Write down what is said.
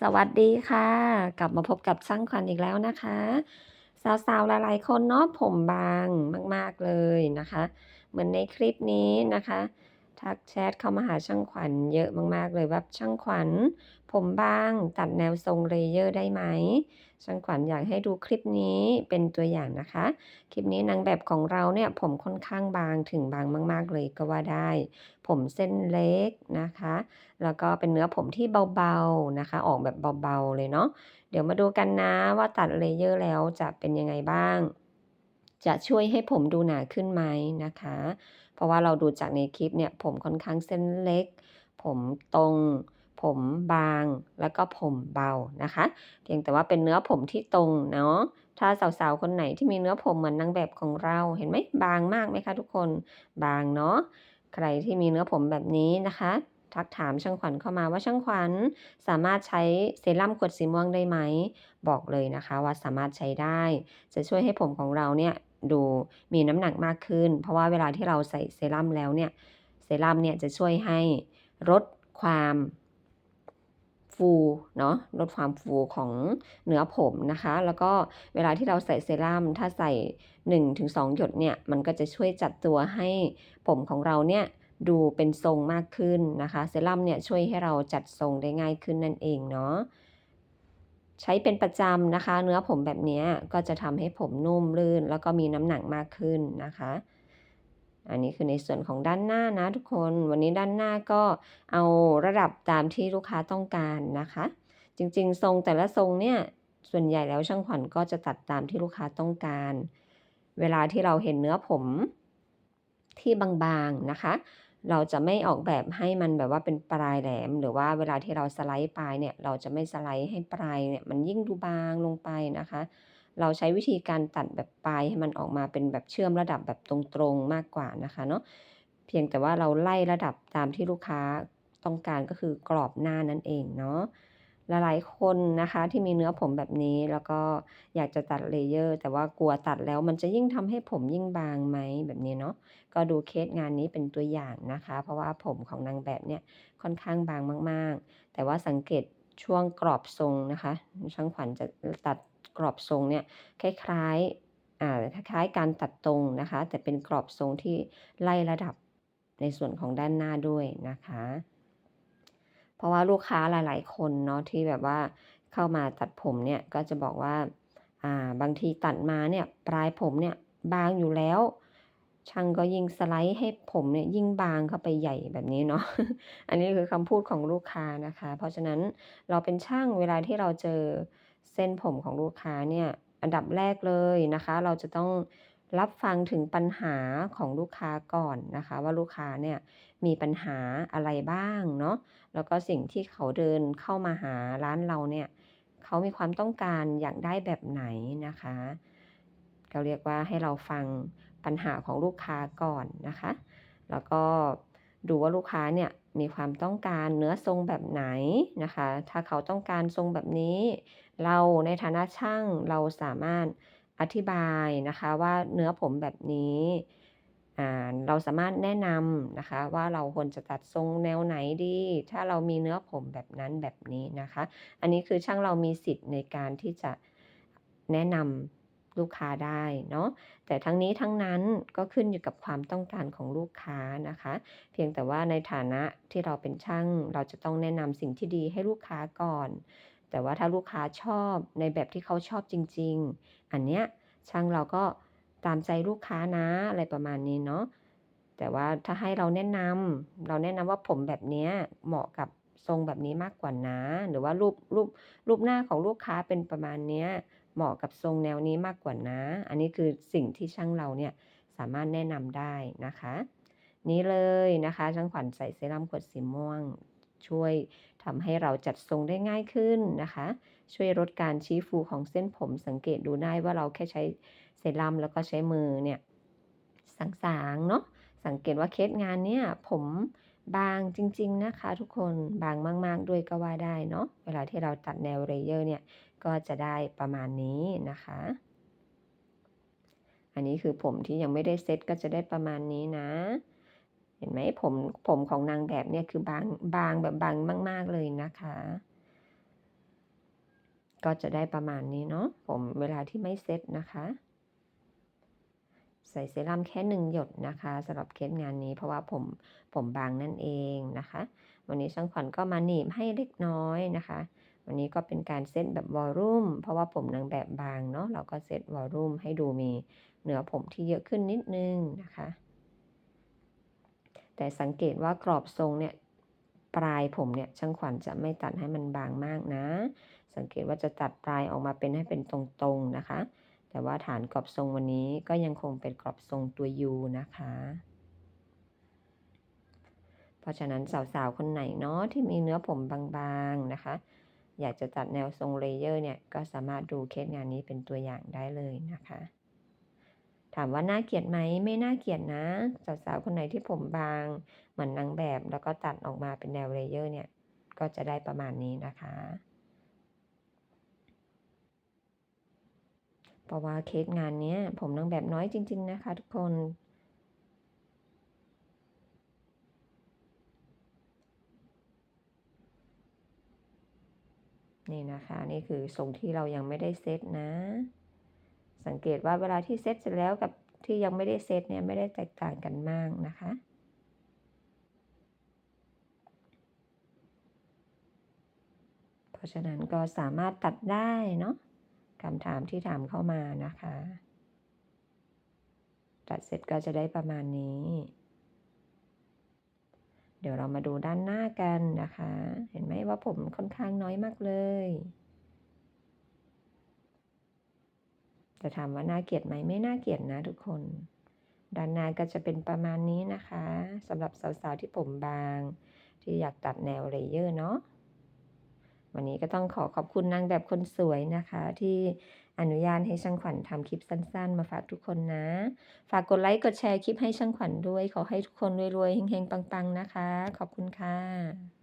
สวัสดีค่ะ กลับมาพบกับช่างขวัญอีกแล้วนะคะ สาวๆหลายๆคนเนาะผมบางมาก ๆเลยนะคะ เหมือนในคลิปนี้นะคะ ทักแชทเข้ามาหาช่างขวัญเยอะมาก ๆ เลยว่าช่างขวัญ ผมบางตัดแนวทรงเลเยอร์ได้ไหม ช่างขวัญอยากให้ดูคลิปนี้เป็นตัวอย่างนะคะ คลิปนี้นางแบบของเราเนี่ยผมค่อนข้างบางถึงบางมาก ๆ เลยก็ว่าได้ ผมเส้นเล็กนะคะ แล้วก็เป็นเนื้อผมที่เบา ๆ นะคะ ออกแบบเบา ๆ เลยเนาะเดี๋ยวมาดูกันนะว่าตัดเลเยอร์แล้วจะเป็นยังไงบ้าง จะช่วยให้ผมดูหนาขึ้นไหมนะคะ ราะว่าเราดูจากในคลิปเนี่ยผมค่อนข้างเส้นเล็ก ผมตรง ผมบาง แล้วก็ผมเบานะคะ เพียงแต่ว่าเป็นเนื้อผมที่ตรงเนาะถ้าสาวๆคนไหนที่มีเนื้อผมเหมือนนางแบบของเราเห็นไหมบางมากไหมคะทุกคนบางเนาะใครที่มีเนื้อผมแบบนี้นะคะ ทักถามช่างขวัญเข้ามาว่าช่างขวัญสามารถใช้เซรั่มขวดสีม่วงได้ไหม บอกเลยนะคะว่าสามารถใช้ได้ จะช่วยให้ผมของเราเนี่ย ดูมีน้ำหนักมากขึ้น เพราะว่าเวลาที่เราใส่เซรั่มแล้วเนี่ยเซรั่มเนี่ยจะช่วยให้ลดความฟูเนาะลดความฟูของเนื้อผมนะคะ แล้วก็เวลาที่เราใส่เซรั่มถ้าใส่ 1-2 หยดเนี่ยมันก็จะช่วยจัดตัวให้ผมของเราเนี่ยดูเป็นทรงมากขึ้นนะคะ เซรั่มเนี่ยช่วยให้เราจัดทรงได้ง่ายขึ้นนั่นเองเนาะ ใช้เป็นประจำนะคะ เนื้อผมแบบนี้ก็จะทำให้ผมนุ่มลื่น แล้วก็มีน้ำหนักมากขึ้นนะคะ อันนี้คือในส่วนของด้านหน้านะทุกคน วันนี้ด้านหน้าก็เอาระดับตามที่ลูกค้าต้องการนะคะ จริงๆ ทรงแต่ละทรงเนี่ยส่วนใหญ่แล้วช่างขวัญก็จะตัดตามที่ลูกค้าต้องการ เวลาที่เราเห็นเนื้อผมที่บางๆนะคะ เราจะไม่ออกแบบให้มันแบบว่าเป็นปลายแหลม หรือว่าเวลาที่เราสไลด์ปลายเนี่ย เราจะไม่สไลด์ให้ปลายเนี่ยมันยิ่งดูบางลงไปนะคะ เราใช้วิธีการตัดแบบปลายให้มันออกมาเป็นแบบเชื่อมระดับแบบตรงๆมากกว่านะคะเนาะเพียงแต่ว่าเราไล่ระดับตามที่ลูกค้าต้องการก็คือกรอบหน้านั่นเองเนาะ หลายๆคนนะคะที่มีเนื้อผมแบบนี้แล้วก็อยากจะตัดเลเยอร์ แต่ว่ากลัวตัดแล้วมันจะยิ่งทำให้ผมยิ่งบางไหมแบบนี้เนาะก็ดูเคสงานนี้เป็นตัวอย่างนะคะ เพราะว่าผมของนางแบบเนี่ยค่อนข้างบางมาก ๆ แต่ว่าสังเกตช่วงกรอบทรงนะคะช่างขวัญจะตัดกรอบทรงเนี่ยคล้ายๆอ่าคล้ายๆการตัดตรงนะคะ แต่เป็นกรอบทรงที่ไล่ระดับในส่วนของด้านหน้าด้วยนะคะ เพราะว่าลูกค้าหลาย ๆ คนเนาะที่แบบว่าเข้ามาตัดผมเนี่ยก็จะบอกว่าอ่าบางทีตัดมาเนี่ยปลายผมเนี่ยบางอยู่แล้ว ช่างก็ยิ่งสไลด์ให้ผมเนี่ยยิ่งบางเข้าไปใหญ่แบบนี้เนาะอันนี้คือคำพูดของลูกค้านะคะ เพราะฉะนั้นเราเป็นช่างเวลาที่เราเจอเส้นผมของลูกค้าเนี่ยอันดับแรกเลยนะคะ เราจะต้อง รับฟังถึงปัญหาของลูกค้าก่อนนะคะ ว่าลูกค้าเนี่ยมีปัญหาอะไรบ้างเนาะแล้วก็สิ่งที่เขาเดินเข้ามาหาร้านเราเนี่ยเขามีความต้องการอยากได้แบบไหนนะคะก็เรียกว่าให้เราฟังปัญหาของลูกค้าก่อนนะคะ แล้วก็ดูว่าลูกค้าเนี่ยมีความต้องการเนื้อทรงแบบไหนนะคะ ถ้าเขาต้องการทรงแบบนี้ เราในฐานะช่างเราสามารถ อธิบายนะคะว่าเนื้อผมแบบนี้อ่าเราสามารถแนะนำนะคะว่าเราควรจะตัดทรงแนวไหนดี ถ้าเรามีเนื้อผมแบบนั้นแบบนี้นะคะ อันนี้คือช่างเรามีสิทธิ์ในการที่จะแนะนำลูกค้าได้เนาะแต่ทั้งนี้ทั้งนั้นก็ขึ้นอยู่กับความต้องการของลูกค้านะคะ เพียงแต่ว่าในฐานะที่เราเป็นช่างเราจะต้องแนะนำสิ่งที่ดีให้ลูกค้าก่อน แต่ว่าถ้าลูกค้าชอบในแบบที่เขาชอบจริง ๆ อันเนี้ยช่างเราก็ตามใจลูกค้านะอะไรประมาณนี้เนาะแต่ว่าถ้าให้เราแนะนำเราแนะนำว่าผมแบบเนี้ยเหมาะกับทรงแบบนี้มากกว่านะหรือว่ารูปรูปรูปหน้าของลูกค้าเป็นประมาณเนี้ยเหมาะกับทรงแนวนี้มากกว่านะ อันนี้คือสิ่งที่ช่างเราเนี่ยสามารถแนะนำได้นะคะ นี้เลยนะคะช่างขวัญใส่เซรั่มขวดสีม่วง ช่วยทำให้เราจัดทรงได้ง่ายขึ้นนะคะ ช่วยลดการชี้ฟูของเส้นผมสังเกตดูได้ว่าเราแค่ใช้เซรั่มแล้วก็ใช้มือเนี่ยสางๆเนาะสังเกตว่าเคสงานเนี่ยผมบางจริง ๆ นะคะ ทุกคนบางมาก ๆ ด้วยก็ว่าได้เนาะเวลาที่เราตัดแนวเลเยอร์เนี่ยก็จะได้ประมาณนี้นะคะ อันนี้คือผมที่ยังไม่ได้เซตก็จะได้ประมาณนี้นะ เห็นไหมผมผมของนางแบบเนี่ยคือบางบางแบบบางมาก ๆเลยนะคะ ก็จะได้ประมาณนี้เนาะผมเวลาที่ไม่เซ็ตนะคะ ใส่เซรั่มแค่1หยดนะคะสำหรับเคสงานนี้ เพราะว่าผมผมบางนั่นเองนะคะ วันนี้ช่างขวัญก็มาหนีบให้เล็กน้อยนะคะ วันนี้ก็เป็นการเซตแบบวอลลุ่มเพราะว่าผมนางแบบบางเนาะเราก็เซตวอลลุ่มให้ดูมีเนื้อผมที่เยอะขึ้นนิดนึงนะคะ แต่สังเกตว่ากรอบทรงเนี่ยปลายผมเนี่ยช่างขวัญจะไม่ตัดให้มันบางมากนะ สังเกตว่าจะตัดปลายออกมาเป็นให้เป็นตรงๆนะคะ แต่ว่าฐานกรอบทรงวันนี้ก็ยังคงเป็นกรอบทรงตัว U นะคะ เพราะฉะนั้นสาวๆคนไหนเนาะที่มีเนื้อผมบางๆนะคะ อยากจะตัดแนวทรงเลเยอร์เนี่ยก็สามารถดูเคสงานนี้เป็นตัวอย่างได้เลยนะคะ ถามว่าน่าเกลียดไหมไม่น่าเกลียดนะสาวๆคนไหนที่ผมบาง เหมือนนางแบบ แล้วก็ตัดออกมาเป็นแนวเลเยอร์เนี่ย ก็จะได้ประมาณนี้นะคะ เพราะว่าเคสงานนี้ผมนางแบบน้อยจริง ๆ นะคะ ทุกคนนี่นะคะ นี่คือทรงที่เรายังไม่ได้เซตนะ สังเกตว่าเวลาที่เซตเสร็จแล้วกับที่ยังไม่ได้เซตเนี่ยไม่ได้แตกต่างกันมากนะคะเพราะฉะนั้นก็สามารถตัดได้เนาะคำถามที่ถามเข้ามานะคะ ตัดเสร็จก็จะได้ประมาณนี้ เดี๋ยวเรามาดูด้านหน้ากันนะคะ เห็นไหมว่าผมค่อนข้างน้อยมากเลยจะ ถามว่าน่าเกลียดไหมไม่น่าเกลียดนะทุกคน ด้านหน้าก็จะเป็นประมาณนี้นะคะสำหรับสาวๆที่ผมบาง ที่อยากตัดแนวเลเยอร์เนาะวันนี้ก็ต้องขอขอบคุณนางแบบคนสวยนะคะ ที่อนุญาตให้ช่างขวัญทำคลิปสั้น ๆ มาฝากทุกคนนะ ฝากกดไลค์กดแชร์คลิปให้ช่างขวัญด้วย ขอให้ทุกคนรวยๆเฮงๆปังๆนะคะ ขอบคุณค่ะ